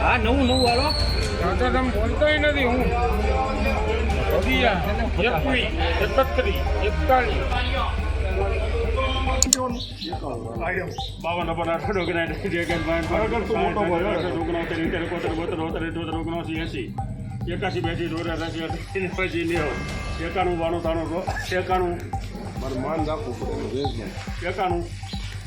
હા નવું નવું હાલો દાદા તમે બોલતોય નથી હું. અગિયાર એકવીસ એકત્રીસ એકતાલીસ બાવન એકોતેર ઇઠોતેર ઓગણસી એંસી એકાસી બેસી ચોર્યાસી અઠ્યાસી પછી નેવું. એકાણું બાણું ત્રાણું રો- એકાણું. મારું માન રાખવું પડે એકાણું.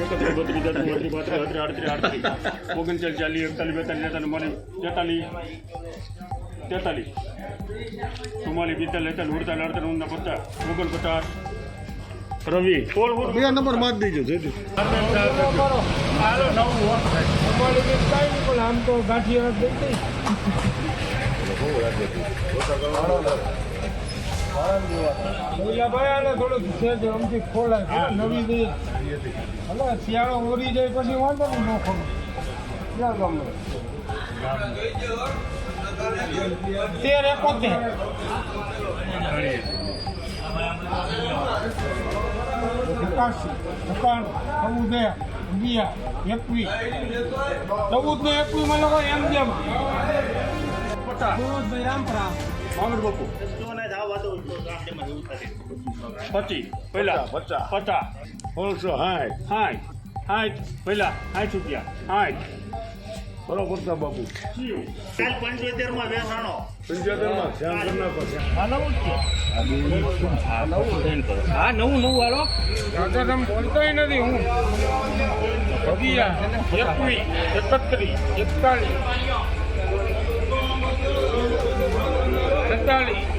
એકત્રીસ બત્રીસ તેત્રીસ બત્રીસ બત્રીસ આડત્રીસ આડત્રીસ ઓગણચાલીસ ચાલીસ એકતાલીસ બેતાલીસ તેતાલીસ માલી તેતાલીસ તેતાલીસ ચુમ્માલીસ પિસ્તાલીસ તેતાલીસ ઉડતાલીસ અડતાલીસ ઊંધા પચાસ ઓગણપચાસ રવિ બે નંબર મારી દેજો જેથી અમારે કંઈ પણ આમ તો ગાંઠિયા દઈ ભાઈ આને થોડુંક છે અમથી ખોલાય. નવી દઈ હલો શિયાળો ઓરી જાય પછી વાંધો નહીં ન ખોલું. ક્યાં ગામડે તેર એકોતેર. એકાશી એકાણું ચૌદ અગિયાર એકવીસ. ચૌદ ને એકવીસમાં લોકો એમ જેમ. મામદ બાપુ. પચીસ પહેલા. પચાસ. પચાસ ત્રણસો સાઠ સાઠ સાઠ પહેલા સાઠ રૂપિયા. સાઠ બરોબર તા બાપુ. પંચોતેરમાં બેસાણો પંચોતેરમાં? ધ્યાન કરી નાખો આ નવું નવું હા નવું નવું હાલો. તમે બોલતો નથી હું. અગિયાર એકવીસ એકત્રીસ એકતાલીસ છેતાલીસ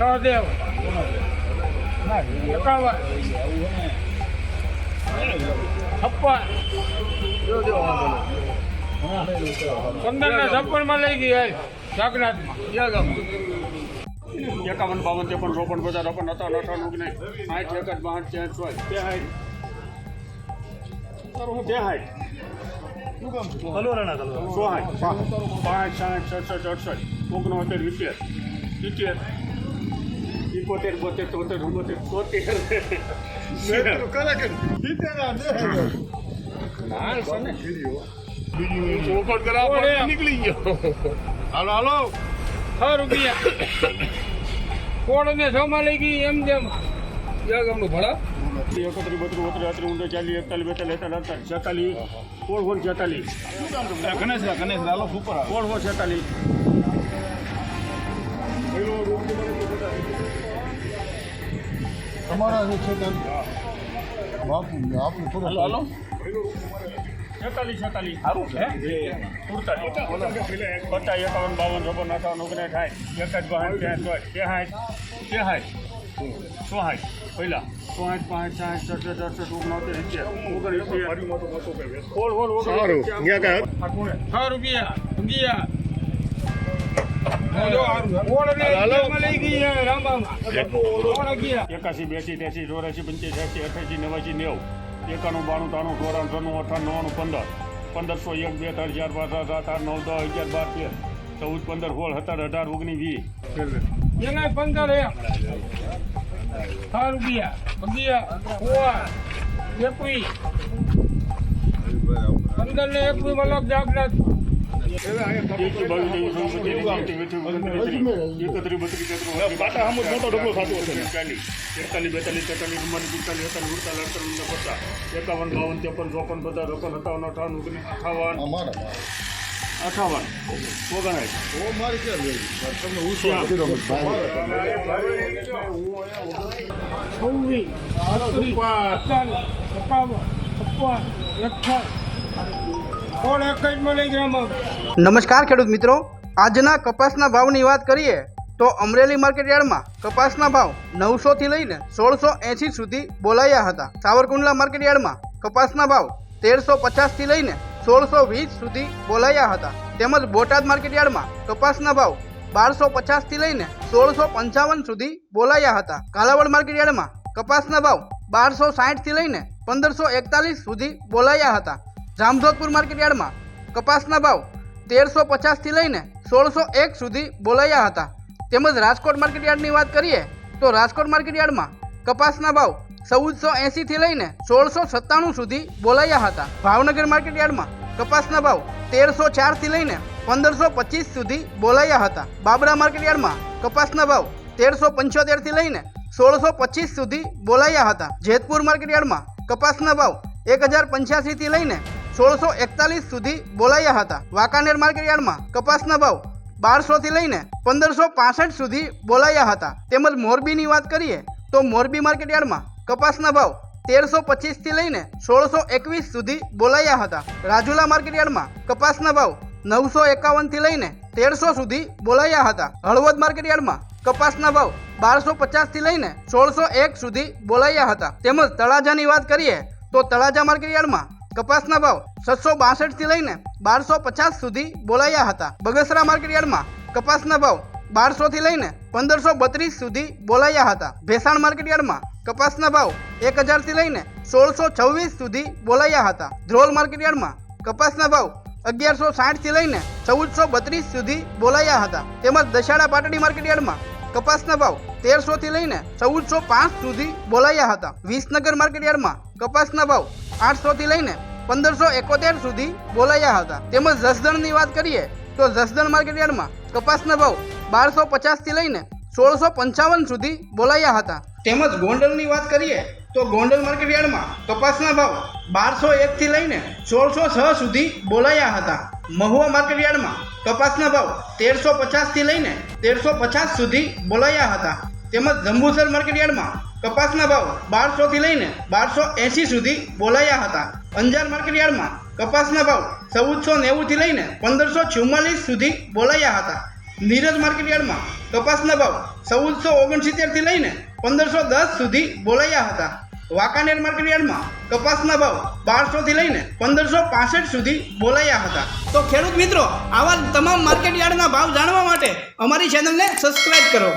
સહદેવ એકાવન. છપ્પન. પંદર ને છપ્પનમાં લઈ ગઈ હાલ જાગનાથમાં. એકાવન બાવન ત્રેપન ચોપન બધા ચોપન હતા અઠાવન ઓગણીસ સાઠ એકઠ બાસઠ ત્રેસઠ ચોઈસ તે હાઈટ. તારું હું તે હાઈટ. હલો રાણા સો હાઈટ. પાંચ સાઠ સડસઠ અડસઠ. ઓગણોતેર સિત્તેર સિત્તેર. ઇકોતેર બોતેર ચોતેર બોતેર તોતેર ચોપન કરાવો નીકળી ગયો. હાલો હાલો. છ રૂપિયા કોડ ને છ લઈ ગઈ એમ જેમ. યા ગામનું ભણા એકત્રી બત્રી ઊંધો ચાલીસ એકતાલીસ બેતાલીસ તેતાલીસ અડતાલીસ છેતાલીસ સોળ સોળ છેતાલીસ? ગણેશ ગણેશ હાલો સુપર છેતાલીસ? તમારા જે છે તેમ બાપુ આપણે થોડો હાલો છેતાલીસ છેતાલીસ. સારું છે સુડતાલીસ પચાસ એકાવન બાવન ચોપન અઠાવન ઓગણીસ સાઠ એક જ બહાર ત્યાં ચોઈસ તે સાઠ તે સાઠ સો સાઠ પહેલા. સો આઠ પાંચ સાઠ સડસઠ અડસઠ ઓગણોતેર ઇત્તેર ઓગણીસ સોળ સોળ સારું. રૂપિયા. અગિયાર એકાસી બ્યાસી ત્યાસી ચોરાસી પંચ્યાસી અઠ્યાસી નેવાસી નેવું. એકાણું બાણું ત્રાણું ચોરાણું ત્રાણું અઠાણું નવ્વાણું પંદર. પંદરસો એક બે ત્રણ ચાર પાંચ સાત આઠ આઠ નવ દસ અગિયાર બાર તેર. ચૌદ પંદર સોળ સત્તર અઢાર ઓગણીસ વીસ. એના પંદર એક. છ રૂપિયા. અગિયાર એકવીસ. પંદર ને એકવીસ મલક જાગનાથ. મોટો ડબલો થતો હશે ચાલીસ એકતાલીસ બેતાલીસ તેતાલીસ ચુમ્માલીસ પિસ્તાલીસ એકાવન બાવન ત્રેપન ચોપન પચાસ ચોપન સત્તાવન અઠાવન ઓગણીસ અઠાવન અઠાવન ઓગણાય ઓ મારી ક્યાં છવ્વીસ નમસ્કાર ખેડૂત મિત્રો. આજના કપાસના ભાવની વાત કરીએ તો અમરેલી માર્કેટ યાર્ડમાં કપાસના ભાવ નવસોથી લઈને સોળસો એંશી સુધી બોલાયા હતા. સાવરકુંડલા માર્કેટ યાર્ડમાં કપાસના ભાવ તેરસો પચાસથી લઈને સોળસો વીસ સુધી બોલાયા હતા. તેમજ બોટાદ માર્કેટ યાર્ડમાં કપાસના ભાવ બારસો પચાસથી લઈને સોળસો પંચાવન સુધી બોલાયા હતા. કાલાવડ માર્કેટ યાર્ડમાં કપાસના ભાવ બારસો સાઠથી લઈને પંદરસો એકતાલીસ સુધી બોલાયા હતા. જામજોધપુર માર્કેટ યાર્ડમાં કપાસના ભાવ તેરસો પચાસથી લઈને સોળસો એક સુધી બોલાયા હતા. તેમજ રાજકોટ માર્કેટયાર્ડની વાત કરીએ તો રાજકોટ માર્કેટ યાર્ડમાં કપાસના ભાવ ચૌદસો એંસીથી લઈને સોળસો સત્તાણું સુધી બોલાયા હતા. ભાવનગર માર્કેટ યાર્ડમાં કપાસના ભાવ તેરસો ચારથી લઈને પંદરસો પચીસ સુધી બોલાયા હતા. બાબરા માર્કેટ યાર્ડમાં કપાસના ભાવ તેરસો પંચોતેરથી લઈને સોળસો પચીસ સુધી બોલાયા હતા. જેતપુર માર્કેટ યાર્ડમાં કપાસના ભાવ એક હજાર પંચ્યાસીથી લઈને સોળસો એકતાલીસ સુધી બોલાયા હતા. વાંકાનેર માર્કેટ યાર્ડમાં કપાસના ભાવ બારસોથી લઈને પંદરસો પાસઠ સુધી બોલાયા હતા. તેમજ મોરબીની વાત કરીએ તો મોરબી માર્કેટ યાર્ડમાં કપાસના ભાવ તેરસો પચીસથી લઈને સોળસો એકવીસ સુધી બોલાયા હતા. રાજુલા માર્કેટ યાર્ડમાં કપાસના ભાવ નવસો એકાવનથી લઈને તેરસો સુધી બોલાયા હતા. હળવદ માર્કેટ યાર્ડમાં કપાસના ભાવ બારસો પચાસથી લઈને સોળસો એક સુધી બોલાયા હતા. તેમજ તળાજાની વાત કરીએ તો તળાજા માર્કેટ યાર્ડમાં કપાસના ભાવ છસો બાસઠથી લઈને બારસો પચાસ સુધી બોલાયા હતા. બગસરા માર્કેટ યાર્ડમાં કપાસના ભાવ બારસોથી લઈને પંદરસો બત્રીસ સુધી બોલાયા હતા. ભેસાણ માર્કેટ યાર્ડમાં કપાસના ભાવ એક હજારથી લઈને સોળસો છવ્વીસ સુધી બોલાયા હતા. ધ્રોલ માર્કેટ યાર્ડમાં કપાસના ભાવ અગિયારસો સાઠથી લઈને ચૌદસો બત્રીસ સુધી બોલાયા હતા. તેમજ દશાડા પાટડી માર્કેટ યાર્ડમાં કપાસના ભાવ તેરસોથી લઈને ચૌદસો પાંચ સુધી બોલાયા હતા. વિસનગર માર્કેટ યાર્ડમાં કપાસના ભાવ આઠસોથી લઈને પંદરસો એકોતેર સુધી બોલાયા હતા. તેમજ જસદણની વાત કરીએ તો જસદણ માર્કેટ યાર્ડમાં કપાસના ભાવ બારસો પચાસથી લઈને સોળસો પંચાવન સુધી બોલાયા હતા. તેમજ ગોંડલની વાત કરીએ તો ગોંડલ માર્કેટ યાર્ડમાં કપાસના ભાવ બારસો એકથી લઈને સોળસો છ સુધી બોલાયા હતા. મહુવા માર્કેટ યાર્ડમાં કપાસના ભાવ તેરસો પચાસથી લઈને તેરસો પચાસ સુધી બોલાયા હતા. તેમજ જંબુસર માર્કેટ યાર્ડમાં કપાસના ભાવ બારસોથી લઈને બારસો એંસી સુધી બોલાયા હતા. અંજાર માર્કેટ યાર્ડમાં કપાસના ભાવ ચૌદસો નેવુંથી લઈને પંદરસો ચુમ્માલીસ સુધી બોલાયા હતા. નીરજ માર્કેટ યાર્ડમાં કપાસના ભાવ ચૌદસો ઓગણસિત્તેરથી લઈને પંદરસો દસ સુધી બોલાયા હતા. વાંકાનેર માર્કેટ યાર્ડમાં કપાસના ભાવ બારસોથી લઈને પંદરસો પાસઠ સુધી બોલાયા હતા. તો ખેડૂત મિત્રો, આવા તમામ માર્કેટ યાર્ડના ભાવ જાણવા માટે અમારી ચેનલને સબસ્ક્રાઇબ કરો.